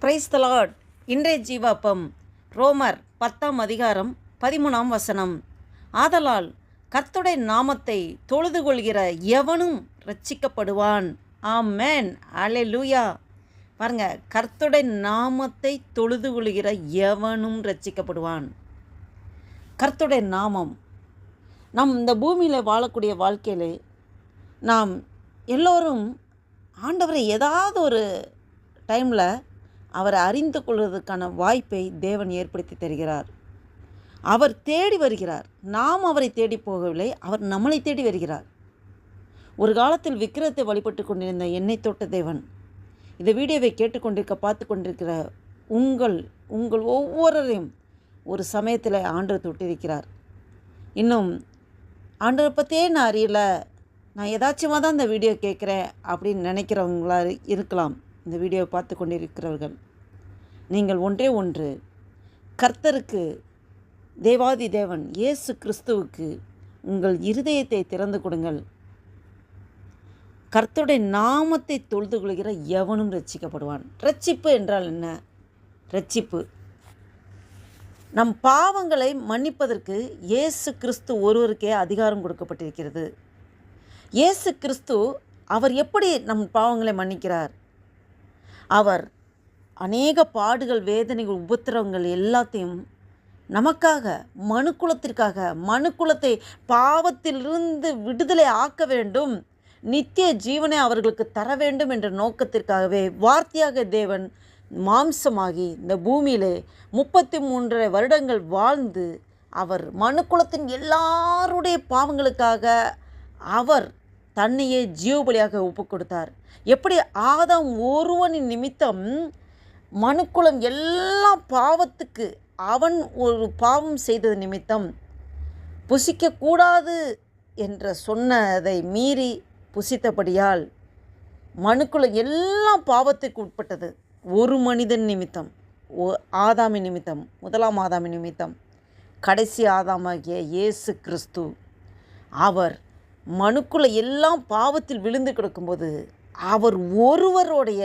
Price தலாட் இன்றைய ஜீவாப்பம் ரோமர் பத்தாம் அதிகாரம் பதிமூணாம் வசனம். ஆதலால் கர்த்துடைய நாமத்தை தொழுது கொள்கிற எவனும் ரட்சிக்கப்படுவான் அலை லூயா பாருங்க கர்த்துடைய நாமத்தை தொழுது கொள்கிற எவனும் ரட்சிக்கப்படுவான் கர்த்துடைய நாமம். நம் இந்த பூமியில் வாழக்கூடிய வாழ்க்கையிலே நாம் எல்லோரும் ஆண்டவரை ஏதாவது ஒரு டைமில் அவரை அறிந்து கொள்வதற்கான வாய்ப்பை தேவன் ஏற்படுத்தி தருகிறார். அவர் தேடி வருகிறார். நாம் அவரை தேடி போகவில்லை அவர் நம்மளை தேடி வருகிறார். ஒரு காலத்தில் விக்கிரத்தை வழிபட்டு கொண்டிருந்த எண்ணெய் தோட்ட தேவன் இந்த வீடியோவை கேட்டுக்கொண்டிருக்க பார்த்து கொண்டிருக்கிற உங்கள் உங்கள் ஒவ்வொருவரையும் ஒரு சமயத்தில் ஆண்டவர் தொட்டிருக்கிறார். இன்னும் ஆண்டரை பற்றியே நான் அறியலை. நான் ஏதாச்சுமாக தான் இந்த வீடியோ கேட்குறேன் அப்படின்னு நினைக்கிறவங்களா இருக்கலாம். இந்த வீடியோவை பார்த்து கொண்டிருக்கிறவர்கள் நீங்கள் ஒன்றே ஒன்று கர்த்தருக்கு தேவாதி தேவன் இயேசு கிறிஸ்துவுக்கு உங்கள் இருதயத்தை திறந்து கொடுங்கள். கர்த்தருடைய நாமத்தை தொழுது கொள்கிற எவனும் ரட்சிக்கப்படுவான் ரட்சிப்பு என்றால் என்ன? ரட்சிப்பு நம் பாவங்களை மன்னிப்பதற்கு இயேசு கிறிஸ்து ஒருவருக்கே அதிகாரம் கொடுக்கப்பட்டிருக்கிறது. இயேசு கிறிஸ்து அவர் எப்படி நம் பாவங்களை மன்னிக்கிறார்? அவர் அநேக பாடுகள் வேதனைகள் உபத்திரவங்கள் எல்லாத்தையும் நமக்காக மனுக்குலத்திற்காக மனுக்குலத்தை பாவத்திலிருந்து விடுதலை ஆக்க வேண்டும் நித்திய ஜீவனை அவர்களுக்கு தர வேண்டும் என்ற நோக்கத்திற்காகவே வார்த்தையாக தேவன் மாம்சமாகி இந்த பூமியிலே முப்பத்தி மூன்றரை வருடங்கள் வாழ்ந்து அவர் மனுக்குலத்தின் எல்லாருடைய பாவங்களுக்காக அவர் தன்னையே ஜீவபலியாக ஒப்பு கொடுத்தார். எப்படி ஆதாம் ஒருவனின் நிமித்தம் மனுக்குளம் எல்லா பாவத்துக்கு அவன் ஒரு பாவம் செய்தது நிமித்தம் புசிக்கக்கூடாது என்ற சொன்னதை மீறி புசித்தபடியால் மனுக்குளம் எல்லாம் பாவத்துக்கு உட்பட்டது. ஒரு மனிதன் நிமித்தம் ஓ ஆதாமி நிமித்தம் முதலாம் ஆதாமி நிமித்தம் கடைசி ஆதாமாகிய இயேசு கிறிஸ்து. அவர் மனுக்குள்ள எல்லாம் பாவத்தில் விழுந்து கிடக்கும்போது அவர் ஒருவருடைய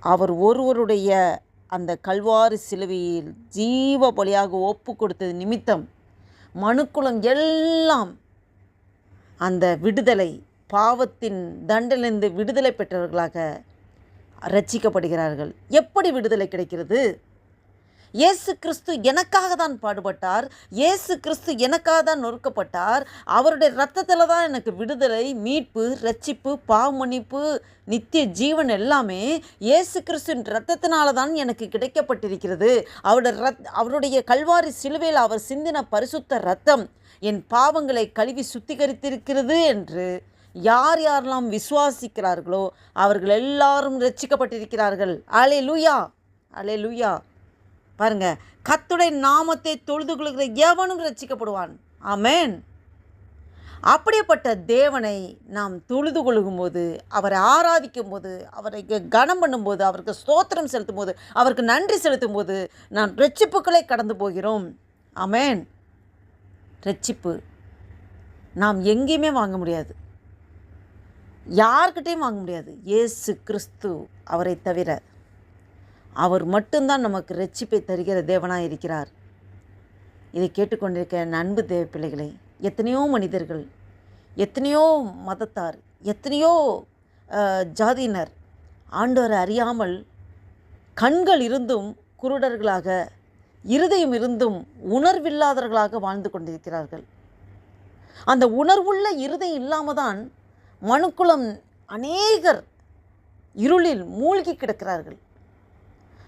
அவர் ஒருவருடைய அந்த கல்வாரி சிலுவையில் ஜீவ பலியாக ஒப்பு கொடுத்தது நிமித்தம் மனுக்குளம் எல்லாம் அந்த விடுதலை பாவத்தின் தண்டனிலிருந்து விடுதலை பெற்றவர்களாக ரட்சிக்கப்படுகிறார்கள். எப்படி விடுதலை கிடைக்கிறது? இயேசு கிறிஸ்து எனக்காக தான் பாடுபட்டார். இயேசு கிறிஸ்து எனக்காக தான் நொறுக்கப்பட்டார். அவருடைய ரத்தத்தில் தான் எனக்கு விடுதலை மீட்பு ரட்சிப்பு பாவமன்னிப்பு நித்திய ஜீவன் எல்லாமே இயேசு கிறிஸ்துவின் ரத்தத்தினால தான் எனக்கு கிடைக்கப்பட்டிருக்கிறது. அவருடைய ரத் அவருடைய கல்வாரி சிலுவையில் அவர் சிந்தின பரிசுத்த ரத்தம் என் பாவங்களை கழுவி சுத்திகரித்திருக்கிறது என்று யார் யாரெல்லாம் விசுவாசிக்கிறார்களோ அவர்கள் எல்லாரும் ரட்சிக்கப்பட்டிருக்கிறார்கள் அலே லூயா அலே லூயா பாருங்க கத்துடைய நாமத்தை தொழுது கொள்கிற எவனும் ரட்சிக்கப்படுவான் ஆமேன். அப்படிப்பட்ட தேவனை நாம் தொழுது கொள்ளும்போது அவரை ஆராதிக்கும் போது அவரை கனம் பண்ணும்போது அவருக்கு ஸ்தோத்திரம் செலுத்தும் போது அவருக்கு நன்றி செலுத்தும் போது நாம் ரட்சிப்புகளை கடந்து போகிறோம். ஆமேன். ரட்சிப்பு நாம் எங்கேயுமே வாங்க முடியாது. யார்கிட்டையும் வாங்க முடியாது. இயேசு கிறிஸ்து அவரை தவிர. அவர் மட்டும்தான் நமக்கு ரட்சிப்பை தருகிற தேவனாக இருக்கிறார். இதை கேட்டுக்கொண்டிருக்க அன்பு தேவ பிள்ளைகளை எத்தனையோ மனிதர்கள் எத்தனையோ மதத்தார் எத்தனையோ ஜாதியினர் ஆண்டவரை அறியாமல் கண்கள் இருந்தும் குருடர்களாக இருதயம் இருந்தும் உணர்வில்லாதவர்களாக வாழ்ந்து கொண்டிருக்கிறார்கள். அந்த உணர்வுள்ள இருதயம் இல்லாமல் தான் மனுக்குளம் அநேகர் இருளில் மூழ்கி கிடக்கிறார்கள்.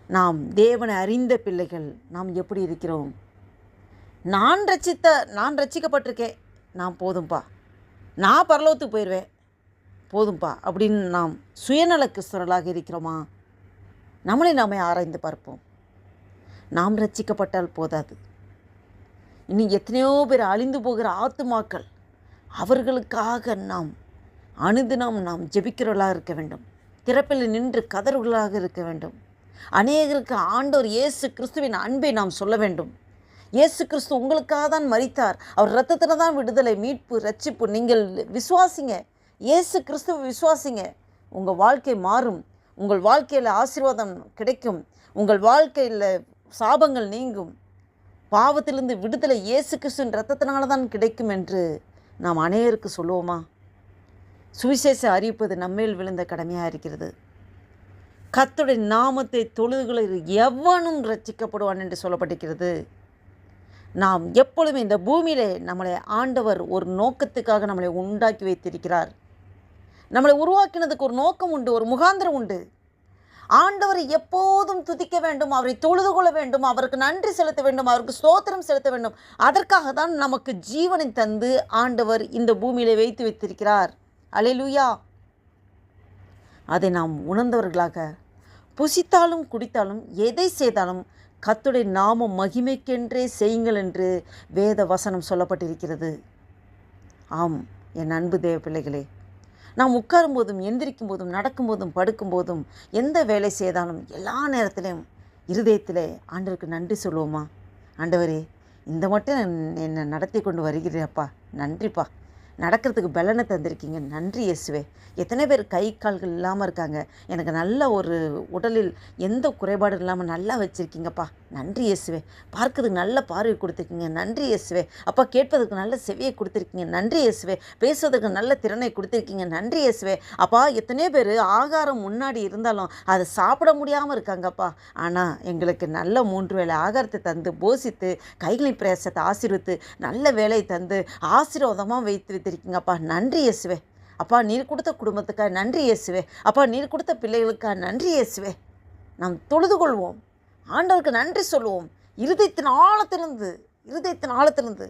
நாம் தேவனை அறிந்த பிள்ளைகள் நாம் எப்படி இருக்கிறோம்? நான் ரச்சித்த நான் ரச்சிக்கப்பட்டிருக்கேன் நான் போதும்பா. நான் பரலோகத்துக்கு போயிடுவேன் போதும்பா. அப்படின்னு நாம் சுயநல கிறிஸ்தவர்களாக இருக்கிறோமா? நம்மளை நாமே ஆராய்ந்து பார்ப்போம். நாம் ரச்சிக்கப்பட்டால் போதாது. இன்னும் எத்தனையோ பேர் அழிந்து போகிற ஆத்துமாக்கள் அவர்களுக்காக நாம் அணுதினம் நாம் ஜெபிக்கிறவர்களாக இருக்க வேண்டும். திறப்பில் நின்று கதறுகளாக இருக்க வேண்டும். அநேகருக்கு ஆண்டவர் இயேசு கிறிஸ்துவின் அன்பை நாம் சொல்ல வேண்டும். இயேசு கிறிஸ்து உங்களுக்காக தான் மறித்தார் அவர் ரத்தத்தில் தான் விடுதலை மீட்பு ரட்சிப்பு நீங்கள் விசுவாசிங்க. இயேசு கிறிஸ்துவ விசுவாசிங்க. உங்கள் வாழ்க்கை மாறும். உங்கள் வாழ்க்கையில் ஆசீர்வாதம் கிடைக்கும். உங்கள் வாழ்க்கையில் சாபங்கள் நீங்கும். பாவத்திலிருந்து விடுதலை இயேசு கிறிஸ்துவின் ரத்தத்தினால தான் கிடைக்கும் என்று நாம் அநேகருக்கு சொல்லுவோமா? சுவிசேஷ அறிவிப்பது நம்மேல் விழுந்த கடமையாக இருக்கிறது. கத்துடைய நாமத்தை தொழுதுகளில் எவனும் ரட்சிக்கப்படுவான் என்று சொல்லப்பட்டிருக்கிறது. நாம் எப்பொழுதுமே இந்த பூமியிலே நம்மளை ஆண்டவர் ஒரு நோக்கத்துக்காக நம்மளை உண்டாக்கி வைத்திருக்கிறார். நம்மளை உருவாக்கினதுக்கு ஒரு நோக்கம் உண்டு ஒரு முகாந்திரம் உண்டு. ஆண்டவரை எப்போதும் துதிக்க வேண்டும் அவரை தொழுது கொள்ள வேண்டும் அவருக்கு நன்றி செலுத்த வேண்டும் அவருக்கு ஸ்தோத்திரம் செலுத்த வேண்டும். அதற்காக தான் நமக்கு ஜீவனை தந்து ஆண்டவர் இந்த பூமியில் வைத்து வைத்திருக்கிறார். அலையிலுயா. அதை நாம் உணர்ந்தவர்களாக புசித்தாலும் குடித்தாலும் எதை செய்தாலும் கத்துடைய நாம மகிமைக்கென்றே செய்யுங்கள் என்று வேத வசனம் சொல்லப்பட்டிருக்கிறது. ஆம் என் அன்பு தேவ பிள்ளைகளே நாம் உட்காரும் போதும் எந்திரிக்கும் போதும் நடக்கும்போதும் படுக்கும்போதும் எந்த வேலை செய்தாலும் எல்லா நேரத்திலையும் இருதயத்தில் ஆண்டவருக்கு நன்றி சொல்லுவோமா? ஆண்டவரே இந்த மட்டும் என்னை நடத்தி கொண்டு வருகிறேப்பா நன்றிப்பா. நடக்கிறதுக்கு பலனை தந்திருக்கீங்க. நன்றி இயேசுவே. எத்தனை பேர் கை கால்கள் இல்லாமல் இருக்காங்க. எனக்கு நல்ல ஒரு உடலில் எந்த குறைபாடும் இல்லாமல் நல்லா வச்சுருக்கீங்கப்பா. நன்றி இயேசுவே. பார்க்கறதுக்கு நல்ல பார்வை கொடுத்துருக்கீங்க. நன்றி இயேசுவே. அப்பா கேட்பதற்கு நல்ல செவியை கொடுத்துருக்கீங்க. நன்றி இயேசுவே. பேசுவதற்கு நல்ல திறனை கொடுத்துருக்கீங்க. நன்றி இயேசுவே. அப்பா எத்தனையோ பேர் ஆகாரம் முன்னாடி இருந்தாலும் அதை சாப்பிட முடியாமல் இருக்காங்கப்பா. ஆனால் எங்களுக்கு நல்ல மூன்று வேளை ஆகாரத்தை தந்து போசித்து கைகளின் பிரேசத்தை ஆசீர்வித்து நல்ல வேலையை தந்து ஆசீர்வாதமாக வைத்து எடுத்திருக்கீங்கப்பா. நன்றி இயேசுவே. அப்பா நீர் கொடுத்த குடும்பத்துக்காக நன்றி இயேசுவே. அப்பா நீர் கொடுத்த பிள்ளைகளுக்காக நன்றி இயேசுவே. நாம் தொழுது கொள்வோம். ஆண்டவருக்கு நன்றி சொல்லுவோம் இருதயத்தின் ஆழத்திலிருந்து இருதயத்தின் ஆழத்திலிருந்து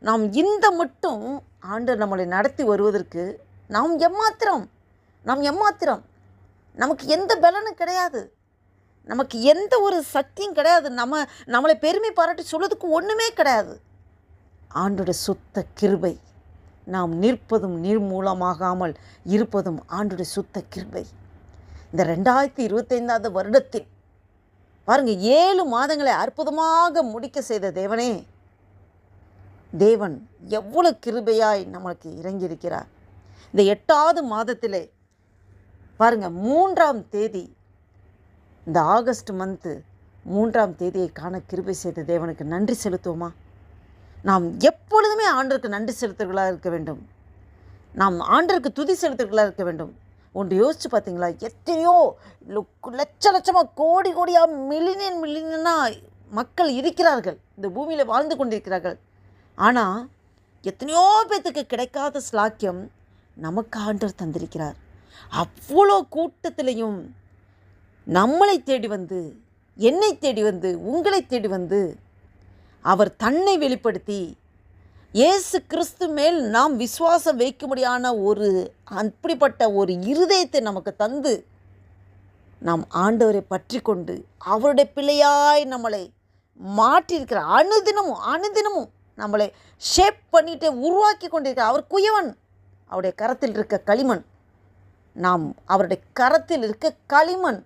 நாம் இந்த மட்டும் ஆண்டவர் நம்மளை நடத்தி வருவதற்கு நாம் எம்மாத்திரம்? நாம் எம்மாத்திரம்? நமக்கு எந்த பலனும் கிடையாது. நமக்கு எந்த ஒரு சக்தியும் கிடையாது. நம்ம நம்மளை பெருமை பாராட்டி சொல்றதுக்கு ஒன்றுமே கிடையாது. ஆண்டோட சுத்த கிருபை. நாம் நிற்பதும் நிர்மூலமாகாமல் இருப்பதும் ஆண்டுடைய சுத்த கிருபை. இந்த ரெண்டாயிரத்தி இருபத்தைந்தாவது வருடத்தில் பாருங்க ஏழு மாதங்களை அற்புதமாக முடிக்க செய்த தேவனே தேவன் எவ்வளவு கிருபையாய் நம்மளுக்கு இறங்கியிருக்கிறார். இந்த எட்டாவது மாதத்திலே பாருங்க மூன்றாம் தேதி இந்த ஆகஸ்ட் மந்த்து மூன்றாம் தேதியை காண கிருபை செய்த தேவனுக்கு நன்றி செலுத்துவோமா? நாம் எப்பொழுதுமே ஆண்டருக்கு நன்றி செலுத்துகளாக இருக்க வேண்டும். நாம் ஆண்டருக்கு துதி செலுத்துகளாக இருக்க வேண்டும். ஒன்று யோசித்து பார்த்தீங்களா? எத்தனையோ லட்ச லட்சமாக கோடி கோடியாக மில்லியன் மில்லியனாக மக்கள் இருக்கிறார்கள். இந்த பூமியில் வாழ்ந்து கொண்டிருக்கிறார்கள். ஆனால் எத்தனையோ பேத்துக்கு கிடைக்காத ஸ்லாக்கியம் நமக்கு ஆண்டர் தந்திருக்கிறார். அவ்வளோ கூட்டத்திலையும் நம்மளை தேடி வந்து என்னை தேடி வந்து உங்களை தேடி வந்து அவர் தன்னை வெளிப்படுத்தி இயேசு கிறிஸ்து மேல் நாம் விசுவாசம் வைக்கும்படியான ஒரு அப்படிப்பட்ட ஒரு இருதயத்தை நமக்கு தந்து நாம் ஆண்டவரை பற்றி கொண்டு அவருடைய பிள்ளையாய் நம்மளை மாற்றியிருக்கிற அனுதினமும் அனுதினமும் நம்மளை ஷேப் பண்ணிட்டு உருவாக்கி கொண்டிருக்கிற அவர் குயவன் அவருடைய கரத்தில் இருக்க களிமண். நாம் அவருடைய கரத்தில் இருக்க களிமண்.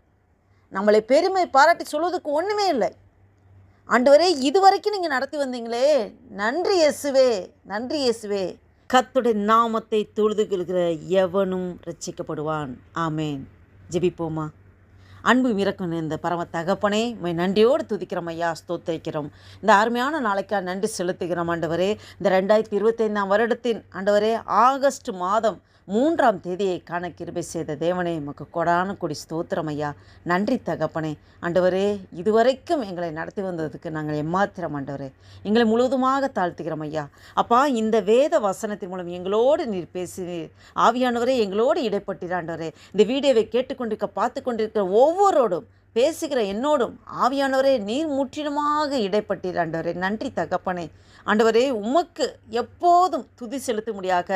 நம்மளை பெருமை பாராட்டி சொல்வதற்கு ஒன்றுமே இல்லை. ஆண்டவரே இதுவரைக்கும் நீங்கள் நடத்தி வந்தீங்களே. நன்றி இயேசுவே நன்றி இயேசுவே. கத்துடைய நாமத்தை தொழுது கொள்கிற எவனும் ரட்சிக்கப்படுவான் ஆமேன். ஜெபிப்போமா? அன்பு மிரக்கும் இந்த பரம தகப்பனே உம்மை நன்றியோடு துதிக்கிறோம் ஐயா ஸ்தோத்தரிக்கிறோம். இந்த அருமையான நாளைக்காக நன்றி செலுத்துகிறோம் ஆண்டவரே. இந்த ரெண்டாயிரத்தி இருபத்தைந்தாம் வருடத்தின் ஆண்டவரே ஆகஸ்ட் மாதம் மூன்றாம் தேதியை காண கிருபை செய்த தேவனே எமக்கு கொடான கொடி ஸ்தோத்திரம் ஐயா. நன்றி தகப்பனே. ஆண்டவரே இதுவரைக்கும் எங்களை நடத்தி வந்ததுக்கு நாங்கள் எம்மாத்திரம் ஆண்டவரே. எங்களை முழுவதுமாக தாழ்த்துகிறோம் ஐயா. அப்பா இந்த வேத வசனத்தின் மூலம் எங்களோடு நீர் பேசினீர் ஆவியானவரே எங்களோடு இடைப்பட்டீர் ஆண்டவரே. இந்த வீடியோவை கேட்டுக்கொண்டிருக்க பார்த்து கொண்டிருக்கிற ஒவ்வொருவரோடும் பேசுகிற என்னோடும் ஆவியானவரே நீர் முற்றிலுமாக இடைப்பட்டீர் ஆண்டவரே. நன்றி தகப்பனே. ஆண்டவரே உமக்கு எப்போதும் துதி செலுத்தும்படியாக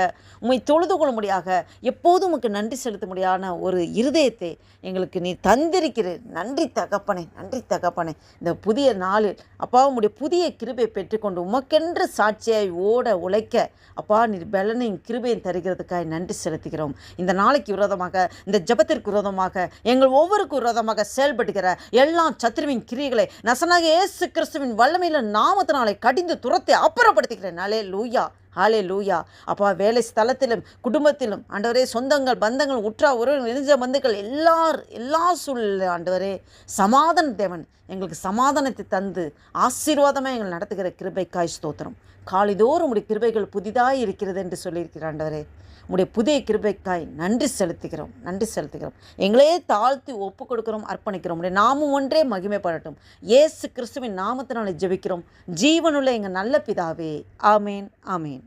உம்மை தொழுது கொள்ளும்படியாக எப்போதும் உமக்கு நன்றி செலுத்தும்படியான ஒரு இருதயத்தை எங்களுக்கு நீ தந்திருக்கிறீர். நன்றி தகப்பனே நன்றி தகப்பனே. இந்த புதிய நாளில் அப்பா உம்முடைய புதிய கிருபை பெற்றுக்கொண்டு உமக்கென்று சாட்சியாய் ஓட உழைக்க அப்பா நீர் பலனையும் கிருபையும் தருகிறதுக்காக நன்றி செலுத்துகிறோம். இந்த நாளைக்கு விரோதமாக இந்த ஜெபத்திற்கு விரோதமாக எங்கள் ஒவ்வொருக்கு விரோதமாக செயல்படுகிற எல்லா சத்துருவின் கிரியைகளை நசனாக இயேசு கிறிஸ்துவின் வல்லமையில நாமத்தினாலே கடிந்து துரத்தை அப்புறப்படுத்துகிறேன். நாளே லூயா ஹாலே லூயா அப்பா வேலை ஸ்தலத்திலும் குடும்பத்திலும் ஆண்டவரே சொந்தங்கள் பந்தங்கள் உற்றா உறவு நெறிஞ்ச பந்துக்கள் எல்லார் எல்லா சூழலில் ஆண்டவரே சமாதான தேவன் எங்களுக்கு சமாதானத்தை தந்து ஆசீர்வாதமாக எங்கள் நடத்துகிற கிருபைக்காய் ஸ்தோத்திரம். காலிதோறும் உடைய கிருபைகள் புதிதாக இருக்கிறது என்று சொல்லியிருக்கிற ஆண்டவரே. உடைய புதிய கிருபைக்காய் நன்றி செலுத்துகிறோம் நன்றி செலுத்துகிறோம். எங்களே தாழ்த்தி ஒப்பு கொடுக்கிறோம் அர்ப்பணிக்கிறோம். உடைய நாமும் ஒன்றே மகிமைப்படட்டும். இயேசு கிறிஸ்துவின் நாமத்தினாலே ஜெபிக்கிறோம். ஜீவனுள்ள எங்கள் நல்ல பிதாவே. ஆமேன் ஆமேன்.